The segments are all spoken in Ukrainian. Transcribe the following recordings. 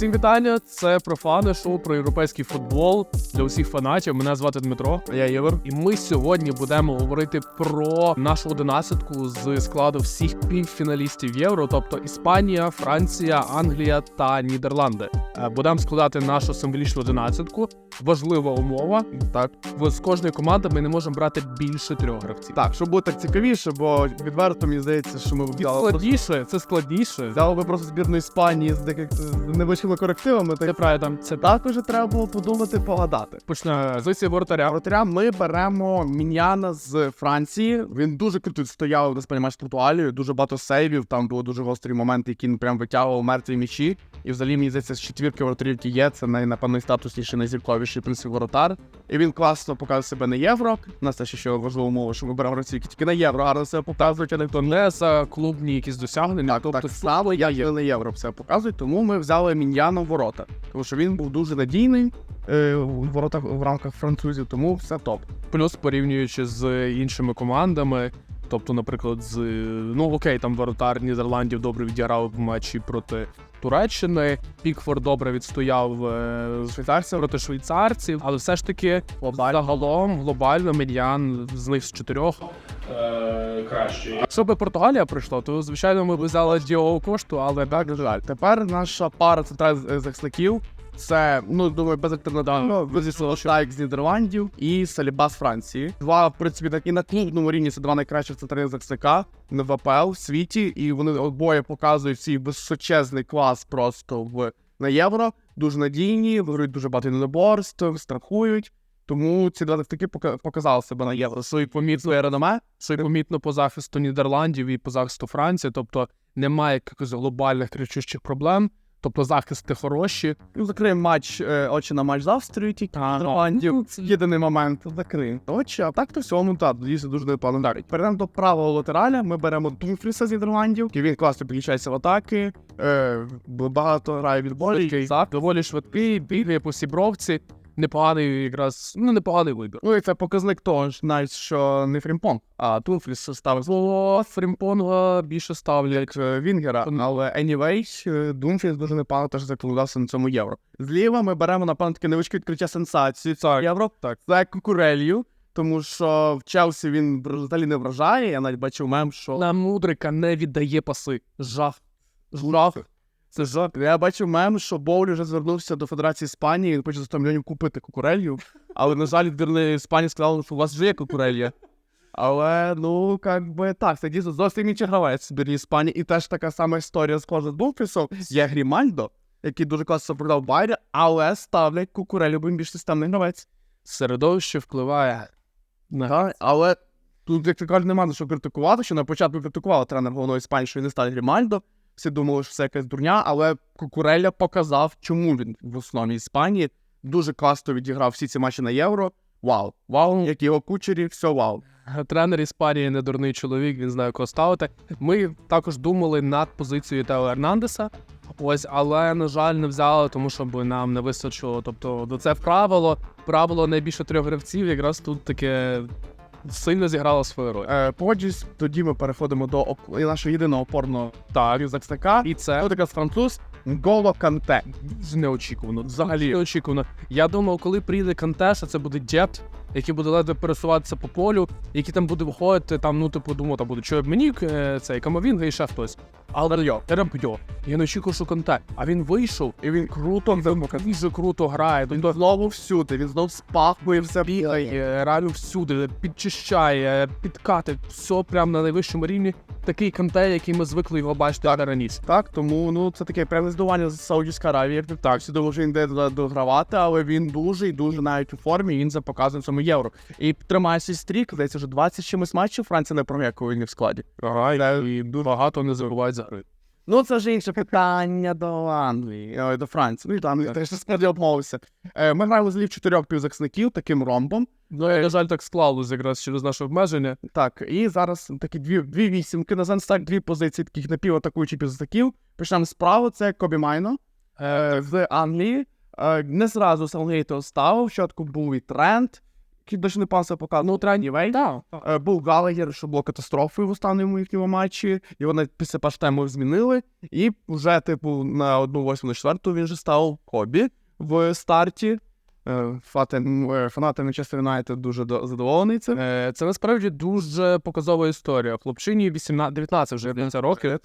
Усім вітання! Це профане шоу про європейський футбол для усіх фанатів. Мене звати Дмитро. Я Євер. І ми сьогодні будемо говорити про нашу одинадцятку з складу всіх півфіналістів євро, тобто Іспанія, Франція, Англія та Нідерланди. Е, Будемо складати нашу символічну одинадцятку. Важлива умова. Так. З кожної команди ми не можемо брати більше трьох гравців. Так, щоб було так цікавіше, бо відверто мені здається, що ми взяли, складніше, це складніше. взяли би просто збірну Іспанії з декілька з невеличкими корективами. Це Так правда. Це також. треба було подумати, погадати. почне з позиції воротаря. Воротаря ми беремо Міняна з Франції. Він дуже круто стояв на сприймач Португалію, дуже багато сейвів. Там були дуже гострі моменти, які він прям витягував мертві м'ячі. І взагалі мені здається, з четвірки воротарів, які є, це най, напевно, найстатусніший, найзірковіший принцип воротар. І він класно показує себе на євро. У нас те ще важлива умова, що ми беремо Росію тільки на євро, гарно себе показують, а не хто не за клубні якісь досягнення, Так, тобто так само я є на євро все показують, тому ми взяли Міньяна ворота. Тому що він був дуже надійний е, в воротах в рамках французів, тому все топ. плюс порівнюючи з іншими командами. Тобто, наприклад, з ну окей, там воротар Нідерландів добре відіграв в матчі проти Туреччини. Пікфорд добре відстояв е, швейцарців проти швейцарців, але все ж таки загалом глобально медіан з них з чотирьох е, кращий. Якщо би Португалія прийшла, то звичайно ми б взяли Діого кошту, але Так, жаль. Тепер наша пара центральних захисників. Це, ну думаю, безальтернативно визійшло Шайк з Нідерландів і Саліба з Франції. Два, в принципі, так і на клубному рівні це два найкращих центральних захисника в ВПЛ в світі, і вони обоє показують свій височезний клас просто в на євро. Дуже надійні, виграють дуже багато недоборств, страхують. Тому ці два пока- показали себе на євро. Свої помітне реноме. це помітно по захисту Нідерландів і по захисту Франції. Тобто немає якихось глобальних кричущих проблем. Тобто захисти хороші. Ну, закриємо матч е, очі на матч з Австрією, тільки Нідерландів. Єдиний момент закриємо. Очі, а так то всьому та дійсно дуже непогано дарить. Перейдемо до правого латераля. Ми беремо Думфріса з Нідерландів. і Він класно підключається в атаки. Е, багато грає від болі. доволі швидкий, бігає по сібровці. Непоганий якраз, ну непоганий вибір. Ну і це показник того ж, навіть що не Фрімпон, а Думфріс ставив Слово Фрімпонга більше ставлять. е, Вінгера. Але anyway, е, Думфріс дуже непогано теж закладався на цьому євро. Зліва ми беремо напевно таке невеличке відкриття сенсації цього євро. Так. Це Кукурелью. Тому що в Челсі він взагалі не вражає. Я навіть бачив мем, що На мудрика не віддає паси. Жах. Жах. Це жах. Я бачив мем, що Боулі вже звернувся до Федерації Іспанії, він хоче за 100 мільйонів купити кукурелью. Але, на жаль, відбірна Іспанії сказали, що у вас вже є кукурелья. Але ну як би так, це дійсно зовсім інший гравець в збірній Іспанії. І теж така сама історія з кожним Бумфрісом. Є Грімальдо, який дуже класно продав Байрі, але ставлять кукурелю, бо він більш системний гравець. Середовище впливає на Так, але тут, як ти кажеш, нема за що критикувати, що на початку критикували тренер головної Іспанії, що він не стане Грімальдо. Всі думали, що це якась дурня, але Кукурелля показав, чому він в основі Іспанії дуже класно відіграв всі ці матчі на євро. Вау, вау, як його кучері, все вау. Тренер Іспанії не дурний чоловік, він знає кого ставити. Ми також думали над позицією Тео Ернандеса. Ось, але на жаль, не взяли, тому що би нам не вистачило. Тобто, до це правило, правило найбільше трьох гравців, якраз тут таке сильно зіграла свою роль. Е, погоджуюсь, тоді ми переходимо до оп- нашого єдиного опорного Так, рюкзака. і це така якраз француз Голо Канте. неочікувано. Взагалі неочікувано. Я думав, коли прийде Кантеса, це буде дєпт, який буде ледве пересуватися по полю, який там буде виходити, там, ну, типу, думав, там буде чоловік мені, е, цей Камовінга і ще хтось. Але Рабьо, Рабьо. Я не очікував, що Канте. А він вийшов, І він круто дуже круто грає. Він знову всюди, він знов спахує все бігає. Реально всюди, підчищає, підкати, все прямо на найвищому рівні. Такий Канте, який ми звикли його бачити раніше. Так, тому ну це таке пряме здування з Саудівської Аравії. Так, всі думали, що він йде догравати, але він дуже і дуже навіть у формі. Він це показує цьому євро. І тримає свій стрік, здається, вже 20 чимось матчів Франція не програє, коли він в складі. Ага, і багато не забувають за гри. Ну це ж інше питання до Англії, ой, до Франції. Ну і до Англії теж справді обмовився. Е, ми граємо злів чотирьох півзахисників таким ромбом. Ну, на жаль, так склалось якраз через наше обмеження. Так, і зараз такі дві, дві вісімки, називаємо так, дві позиції таких напіватакуючих півзахисників. Почнемо справа, це Кобі Майно. е, з Англії. Е, не зразу Саунгейто ставив, спочатку був і тренд, який дуже непогано себе показав. Ну, тренді Вей. Так. Е, Був Галагер, що було катастрофою в останньому їхньому матчі. Його навіть після паштему змінили. І вже, типу, на одну восьму на четверту він же став Кобі в старті. Е, Фати, е, фанати Манчестер Юнайтед дуже до- задоволені цим. Е, Це насправді дуже показова історія. Хлопчині 18, 19 вже 19 років.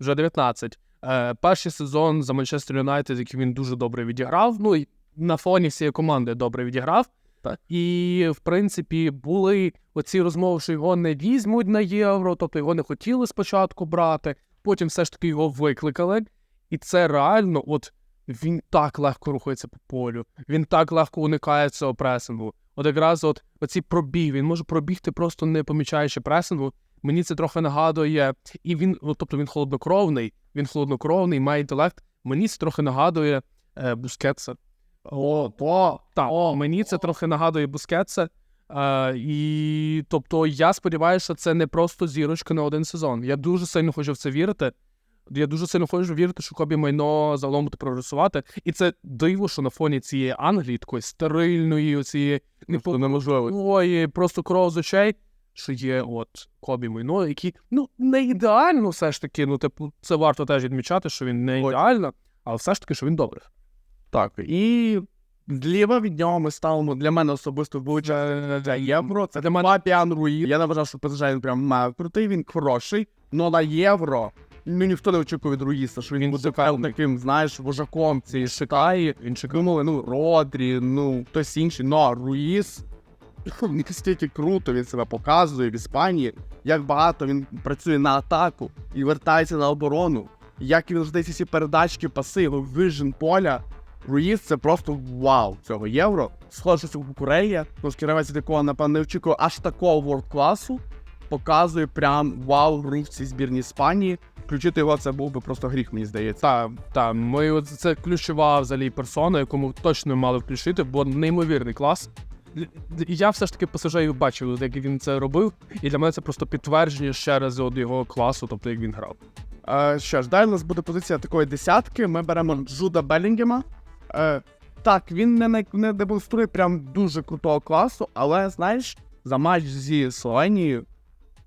вже 19. Е, перший сезон за Манчестер Юнайтед, який він дуже добре відіграв. Ну і на фоні всієї команди добре відіграв. Так. І, в принципі, були оці розмови, що його не візьмуть на євро, тобто його не хотіли спочатку брати, потім все ж таки його викликали. І це реально, от він так легко рухається по полю, він так легко уникає цього пресингу. От якраз от оці пробіг, він може пробігти просто не помічаючи пресингу. Мені це трохи нагадує, і він, ну, тобто він холоднокровний, він холоднокровний, має інтелект. Мені це трохи нагадує е, Бускетса. О, то. Так, мені це трохи нагадує Бускетса. Е, і тобто я сподіваюся, що це не просто зірочка на один сезон. Я дуже сильно хочу в це вірити. Я дуже сильно хочу вірити, що Кобі майно загалом буде прогресувати. І це диво, що на фоні цієї Англії, такої стерильної, оцієї Просто просто кров з очей, що є от Кобі Майно, який ну не ідеально, все ж таки. Ну, типу, це варто теж відмічати, що він не ідеально, але все ж таки, що він добрий. Так, і зліва від нього ми ставимо для мене особисто величезне євро. Це для мене Фабіан Руї. Я не вважав, що ПСЖ він прям має крутий, він хороший. Но на євро ну ніхто не очікує від Руїса, що він, буде таким, знаєш, вожаком цієї шикаї. Він думали, ну, Родрі, ну, хтось інший. Но Руїс настільки круто він себе показує в Іспанії, як багато він працює на атаку і вертається на оборону. Як він завжди ці передачки, паси, його вижен поля. Руїз це просто вау цього євро. Схоже, що Кукурея, трошки гравець, від якого, напевно, не очікував аж такого ворд класу. Показує прям вау гру в цій збірній Іспанії. Включити його це був би просто гріх, мені здається. Та, та, ми от це ключова взагалі персона, яку ми точно мали включити, бо неймовірний клас. Я все ж таки пасажирів бачив, як він це робив, і для мене це просто підтвердження ще раз от його класу, тобто як він грав. Е, що ж, далі у нас буде позиція такої десятки. Ми беремо Джуда Белінгема. Е, так, він не, не, не демонструє прям дуже крутого класу, але знаєш, за матч зі Словенією,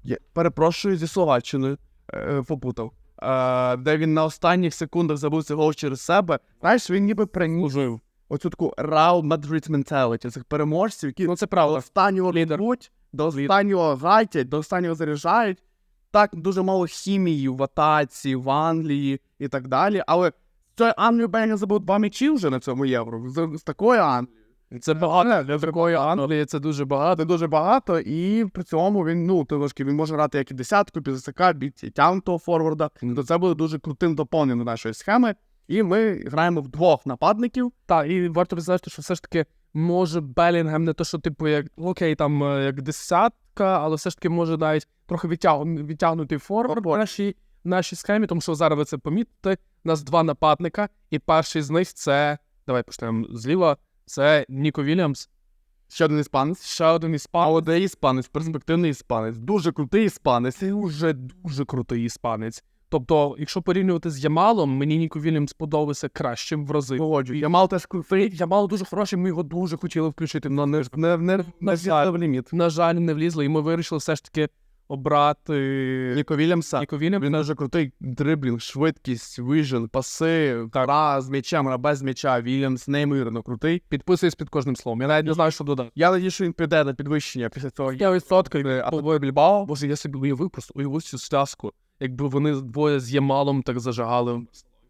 я перепрошую зі Словаччиною е, попутав. Е, де він на останніх секундах забув цей гол через себе. Знаєш, він ніби приніс Служив. оцю таку Real Madrid mentality цих переможців, які Ну це до правда. останнього лідеруть, до останнього гатять, до останнього заряджають. Так, дуже мало хімії в атаці, в Англії і так далі. Але з цією Англією Беня забув два м'ячі вже на цьому євро. З, з такою Англією. Це багато для такої Англії, це дуже багато. Це дуже багато, і при цьому він, ну, трошки він може грати як і десятку, пізака, бійці тягнутого форварда. То це буде дуже крутим доповненням до нашої схеми. І ми граємо в двох нападників. Так, і варто відзначити, що все ж таки може Белінгем не то, що типу як окей, там е, як десятка, але все ж таки може навіть трохи відтяг... відтягнутий форвард нашій, схемі, тому що зараз ви це помітите. У нас два нападника, і перший з них це. Давай почнемо зліва. Це Ніко Вільямс. Ще один іспанець. Ще один іспанець. Молодий іспанець, перспективний іспанець, дуже крутий іспанець. Це вже дуже крутий іспанець. Тобто, якщо порівнювати з Ямалом, мені Ніко Вільямс подобається кращим в рази. Погоджую. Ямал теж крутий. Ямал дуже хороший, ми його дуже хотіли включити. Ну, не, не, не, не. На жаль, не влізли, і ми вирішили все ж таки обрати Ніко Вільямса. Ніко Вільямса. Він дуже крутий дриблінг, швидкість, вижен, паси, гра з м'ячем, гра без м'яча. Вільямс неймовірно крутий. Підписуюсь під кожним словом. Я навіть не знаю, що додати. Я надію, що він піде на підвищення після цього. Я відсотка а тобою Більбао. Боже, я собі уявив просто уявив цю зв'язку. Якби вони двоє з Ямалом так зажигали.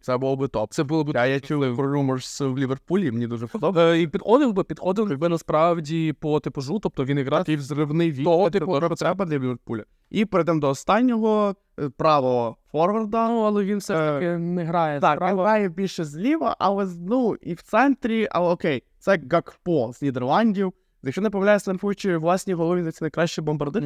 Це було би топ. Це було б Я, я чув про rumors в Ліверпулі, мені дуже подобається. Е, і підходив би, підходив, якби насправді по типажу, тобто він якраз Такий взривний від Того, типу, типу, треба для Ліверпуля. І перейдемо до останнього е, правого форварда. Ну, але він все ж таки не грає. Так, він грає більше зліва, але ну і в центрі, але окей, це Гакпо з Нідерландів. Якщо не помиляюся, на власні голові, це найкращий бомбардир.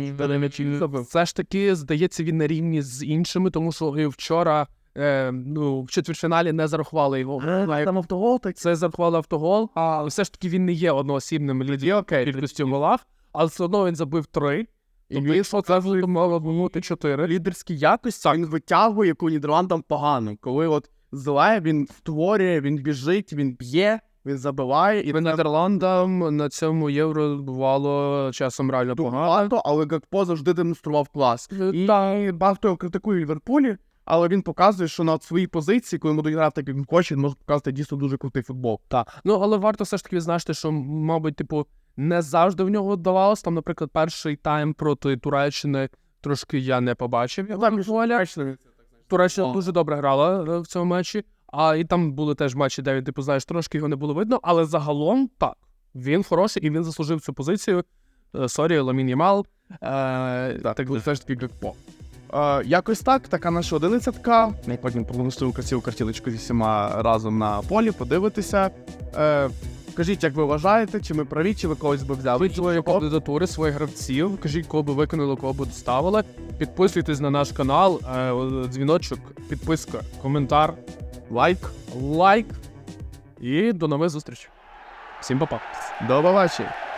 Все ж таки, здається, він на рівні з іншими, тому що вчора е, ну, в четвертьфіналі не зарахували його. Там автогол так. Це зарахували автогол, але все ж таки він не є одноосібним лідером кількістю в голах, але все одно він забив три. І Тобто, він вже мало бути чотири. лідерські якості, він витягує, яку Нідерландам погано. Коли от зле, він створює, він біжить, він б'є, він забиває, і Нідерландам на цьому євро бувало часом реально погано. багато, але Гакпо завжди демонстрував клас. І багато його критикує в Ліверпулі, але він показує, що на своїй позиції, коли буде грати, як він хоче, він може показати дійсно дуже крутий футбол. Так. Ну, але варто все ж таки відзначити, що, мабуть, типу, не завжди в нього вдавалось. Там, наприклад, перший тайм проти Туреччини трошки я не побачив. Його футболя. Туреччина дуже добре грала е, в цьому матчі. А і там були теж матчі, де він, типу, знаєш, трошки його не було видно, але загалом так. Він хороший і він заслужив цю позицію. Е, Сорі, Ламін Ямал. Е, Так, так, все ж таки Гакпо. Е, якось так, така наша одинадцятка. Ми потім продемонструємо красиву картиночку зі всіма разом на полі, подивитися. Е, кажіть, як ви вважаєте, чи ми праві, чи ви когось би взяли? Ви свої кандидатури, своїх гравців. Кажіть, кого би виконали, кого б ставили. Підписуйтесь на наш канал, е, дзвіночок, підписка, коментар, лайк, лайк. І до нових зустрічей. Всім па-па. До побачення!